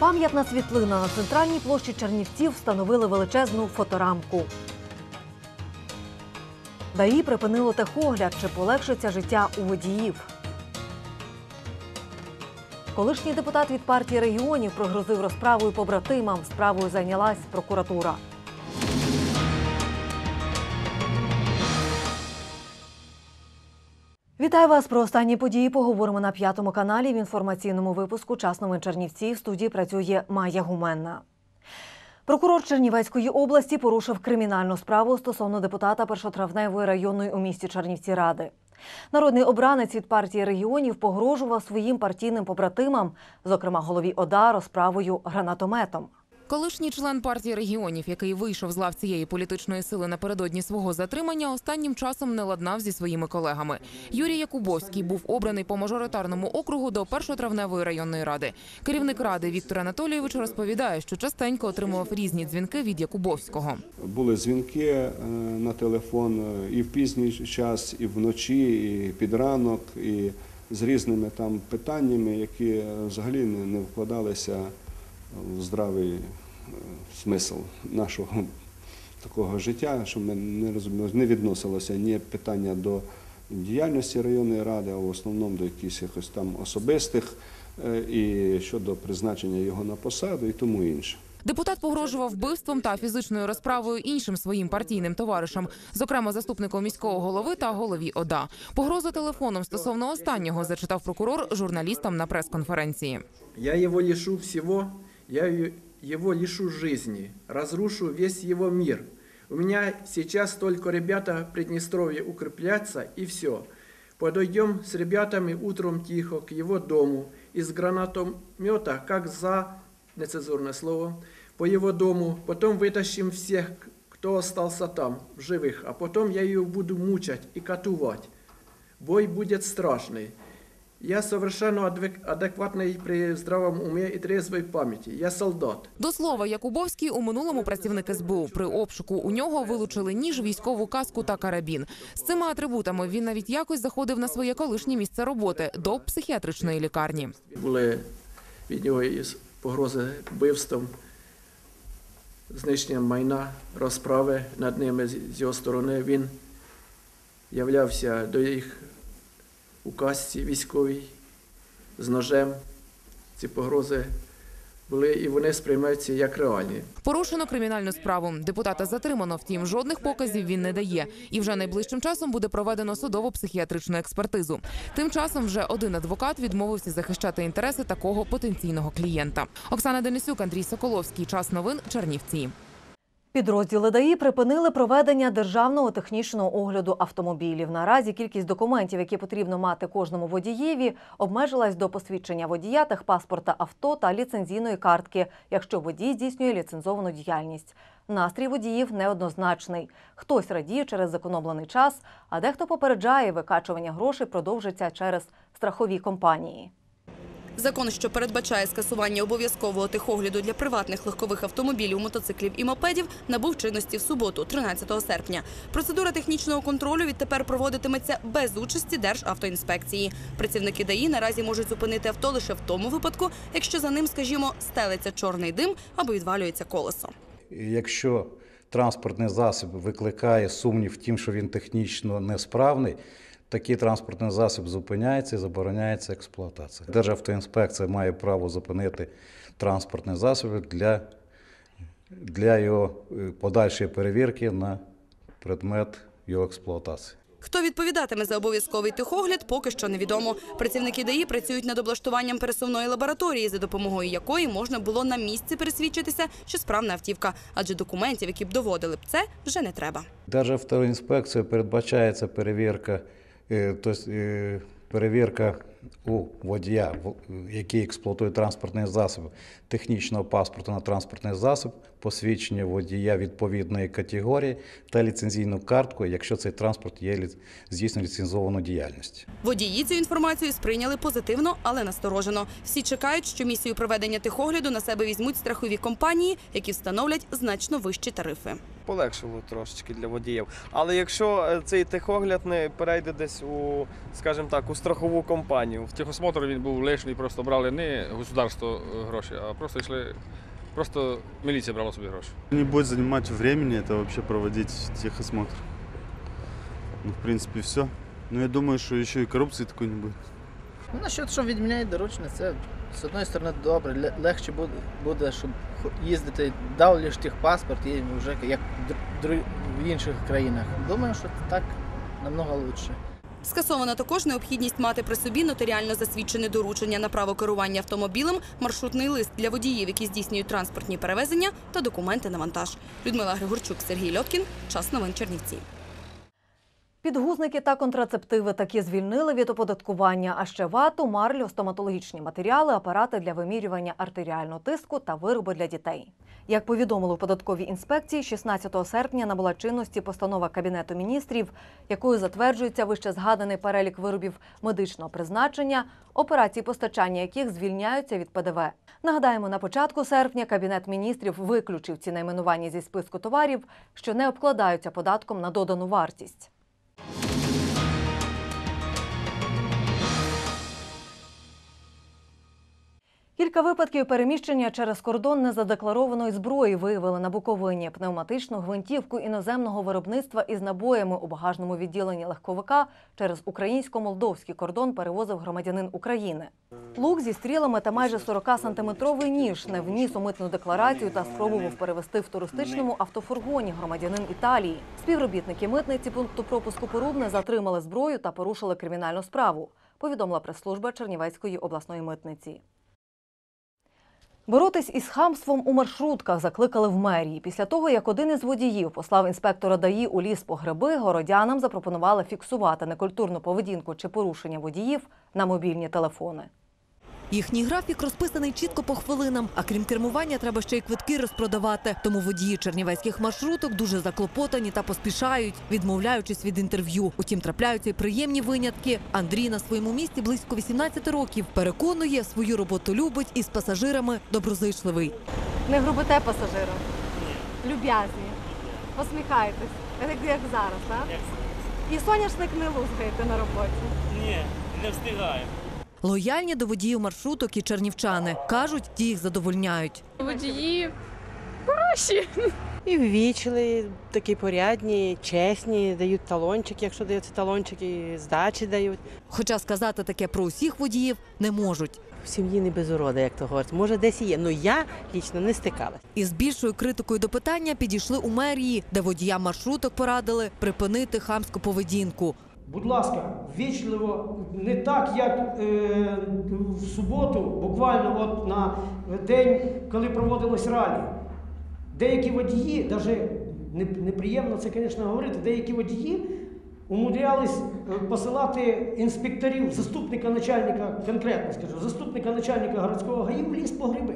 Пам'ятна світлина на центральній площі Чернівців встановили величезну фоторамку. ДАІ припинило техогляд, чи полегшиться життя у водіїв. Колишній депутат від партії регіонів прогрозив розправою побратимам. Справою зайнялась прокуратура. Вітаю вас про останні події. Поговоримо на п'ятому каналі в інформаційному випуску «Час новин Чернівці. В студії працює Майя Гуменна. Прокурор Чернівецької області порушив кримінальну справу стосовно депутата першотравневої районної у місті Чернівці ради. Народний обранець від партії регіонів погрожував своїм партійним побратимам, зокрема голові ОДА, розправою гранатометом. Колишній член партії регіонів, який вийшов з лав цієї політичної сили напередодні свого затримання, останнім часом не ладнав зі своїми колегами. Юрій Якубовський був обраний по мажоритарному округу до першотравневої районної ради. Керівник ради Віктор Анатолійович розповідає, що частенько отримував різні дзвінки від Якубовського. Були дзвінки е, на телефон е, і в пізній час, і вночі, і під ранок, і з різними там питаннями, які е, взагалі не вкладалися здравий е, смисл нашого такого життя, що ми не розуміли, не відносилося ні питання до діяльності районної ради, а в основному до якихось якось там особистих е, і щодо призначення його на посаду і тому інше. Депутат погрожував вбивством та фізичною розправою іншим своїм партійним товаришам, зокрема заступником міського голови та голові ОДА. Погрозу телефоном стосовно останнього зачитав прокурор журналістам на прес-конференції. Я его лишу всего, я его лишу жизни, разрушу весь его мир. У меня сейчас только ребята в Приднестровье укрепляться и все. Подойдем с ребятами утром тихо к его дому, из гранатомета, как за, нецензурное слово, по его дому, потом вытащим всех, кто остался там, в живых, а потом я ее буду мучать и катувать. Бой будет страшный. Я совершенно адекватный при здравом уме и трезвой памяти. Я солдат. До слова, Якубовський у минулому працівник СБУ. При обшуку у нього вилучили ніж, військову каску та карабін. З цими атрибутами він навіть якось заходив на своє колишнє місце роботи до психіатричної лікарні. Були від нього і погрози вбивством, знищенням майна, розправи над ними з його сторони. Він являвся до їх у касці військовій з ножем. Ці погрози були і вони сприймаються як реальні. Порушено кримінальну справу. Депутата затримано, втім, жодних показів він не дає. І вже найближчим часом буде проведено судово-психіатричну експертизу. Тим часом вже один адвокат відмовився захищати інтереси такого потенційного клієнта. Оксана Денисюк, Андрій Соколовський. Час новин Чернівці. Підрозділи ДАІ припинили проведення державного технічного огляду автомобілів. Наразі кількість документів, які потрібно мати кожному водієві, обмежилась до посвідчення водія, техпаспорта авто та ліцензійної картки, якщо водій здійснює ліцензовану діяльність. Настрій водіїв неоднозначний. Хтось радіє через зекономлений час, а дехто попереджає, викачування грошей продовжиться через страхові компанії. Закон, що передбачає скасування обов'язкового техогляду для приватних легкових автомобілів, мотоциклів і мопедів, набув чинності в суботу, 13 серпня. Процедура технічного контролю відтепер проводитиметься без участі Державтоінспекції. Працівники ДАІ наразі можуть зупинити авто лише в тому випадку, якщо за ним, скажімо, стелиться чорний дим або відвалюється колесо. Якщо транспортний засіб викликає сумнів в що він технічно несправний, такий транспортний засіб зупиняється і забороняється експлуатація. Державтоінспекція має право зупинити транспортний засіб для, для його е, подальшої перевірки на предмет його експлуатації. Хто відповідатиме за обов'язковий техогляд, поки що невідомо. Працівники ДАІ працюють над облаштуванням пересувної лабораторії, за допомогою якої можна було на місці пересвідчитися, що справна автівка, адже документів, які б доводили б це, вже не треба. Державтоінспекцією передбачається перевірка тобто, Перевірка у водія, який експлуатує транспортний засіб, технічного паспорту на транспортний засіб, посвідчення водія відповідної категорії та ліцензійну картку, якщо цей транспорт є здійснює ліцензовану діяльність. Водії цю інформацію сприйняли позитивно, але насторожено. Всі чекають, що місію проведення техогляду на себе візьмуть страхові компанії, які встановлять значно вищі тарифи. Полегшило трошечки для водіїв. Але якщо е, цей техогляд не перейде десь у, скажімо так, у страхову компанію, Техосмотр він був лишній, просто брали не государство е, гроші, а просто йшли, просто міліція брала собі гроші. Не будет занимать времени это вообще проводить техосмотр. Ну, в принципе, все. Но я думаю, что еще и коррупции такой не будет. Ну, насчет, що відміняють доручення, це з одної сторони добре. Легше буде, щоб їздити, дав лиш техпаспорт і вже як в інших країнах. Думаю, що так намного краще. Скасована також необхідність мати при собі нотаріально засвідчене доручення на право керування автомобілем, маршрутний лист для водіїв, які здійснюють транспортні перевезення та документи на вантаж. Людмила Григорчук, Сергій Льоткін. Час новин Чернівці. Підгузники та контрацептиви таки звільнили від оподаткування, а ще вату, марлю, стоматологічні матеріали, апарати для вимірювання артеріального тиску та вироби для дітей. Як повідомили у податковій інспекції, 16 серпня набула чинності постанова Кабінету міністрів, якою затверджується вище згаданий перелік виробів медичного призначення, операції постачання яких звільняються від ПДВ. Нагадаємо, на початку серпня Кабінет міністрів виключив ці найменування зі списку товарів, що не обкладаються податком на додану вартість. you Кілька випадків переміщення через кордон незадекларованої зброї виявили на Буковині. Пневматичну гвинтівку іноземного виробництва із набоями у багажному відділенні легковика через українсько-молдовський кордон перевозив громадянин України. Лук зі стрілами та майже 40-сантиметровий ніж не вніс у митну декларацію та спробував перевести в туристичному автофургоні громадянин Італії. Співробітники митниці пункту пропуску Порубне затримали зброю та порушили кримінальну справу. Повідомила прес-служба Чернівецької обласної митниці. Боротись із хамством у маршрутках закликали в мерії. Після того, як один із водіїв послав інспектора ДАІ у ліс по гриби, городянам запропонували фіксувати некультурну поведінку чи порушення водіїв на мобільні телефони. Їхній графік розписаний чітко по хвилинам. А крім кермування, треба ще й квитки розпродавати. Тому водії чернівецьких маршруток дуже заклопотані та поспішають, відмовляючись від інтерв'ю. Утім, трапляються й приємні винятки. Андрій на своєму місці близько 18 років. Переконує, свою роботу любить і з пасажирами доброзичливий. Не грубите пасажирам? Люб'язні. Посміхайтесь. Як, як зараз, так? І соняшник не лузгаєте на роботі. Ні, не встигаю. Лояльні до водіїв маршруток і чернівчани кажуть, ті їх задовольняють. Водії хороші. І ввічли, такі порядні, чесні, дають талончик, якщо дається талончик, і здачі дають. Хоча сказати таке про усіх водіїв не можуть. В сім'ї не без уроди, як то говорять. Може, десь і є. Ну я лічно не стикалась. Із більшою критикою до питання підійшли у мерії, де водіям маршруток порадили припинити хамську поведінку. Будь ласка, ввічливо, не так, як е, в суботу, буквально от на день, коли проводилось ралі. Деякі водії, навіть неприємно це, звісно, говорити, деякі водії умудрялись е, посилати інспекторів, заступника начальника, конкретно скажу, заступника начальника городського ГАІ в ліс по гриби.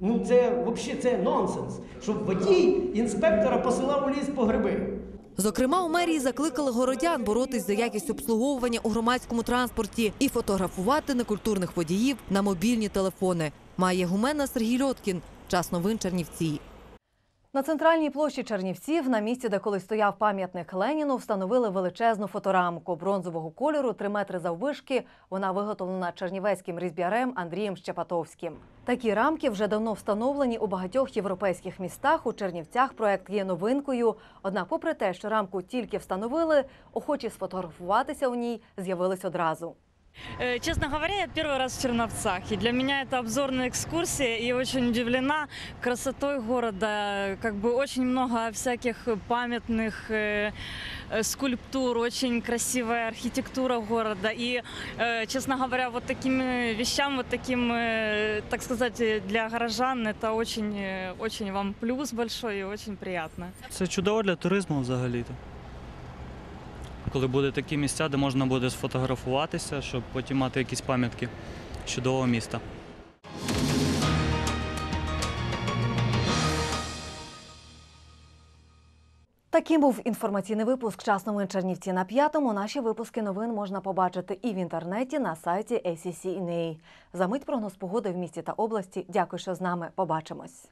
Ну це взагалі це нонсенс, щоб водій інспектора посилав у ліс по гриби. Зокрема, у мерії закликали городян боротись за якість обслуговування у громадському транспорті і фотографувати некультурних водіїв на мобільні телефони. Має гумена Сергій Льоткін. Час новин Чернівці. На центральній площі Чернівців, на місці, де колись стояв пам'ятник Леніну, встановили величезну фоторамку бронзового кольору, 3 метри заввишки. Вона виготовлена чернівецьким різьбярем Андрієм Щепатовським. Такі рамки вже давно встановлені у багатьох європейських містах. У Чернівцях проект є новинкою. Однак, попри те, що рамку тільки встановили, охочі сфотографуватися у ній з'явились одразу. Э, Честно говоря, я первый раз в Черновцах. И для меня это обзорная экскурсия. И очень удивлена красотой города. Как бы очень много всяких памятных э, э, скульптур, очень красивая архитектура города. И, э, честно говоря, вот таким э, вещам, вот таким, э, так сказать, э, для горожан, это очень, э, очень вам плюс большой и очень приятно. Це чудово для туризму взагалі-то. коли буде такі місця, де можна буде сфотографуватися, щоб потім мати якісь пам'ятки чудового міста. Таким був інформаційний випуск «Час новин Чернівці на п'ятому. Наші випуски новин можна побачити і в інтернеті на сайті ACC.NA. За мить прогноз погоди в місті та області. Дякую, що з нами. Побачимось.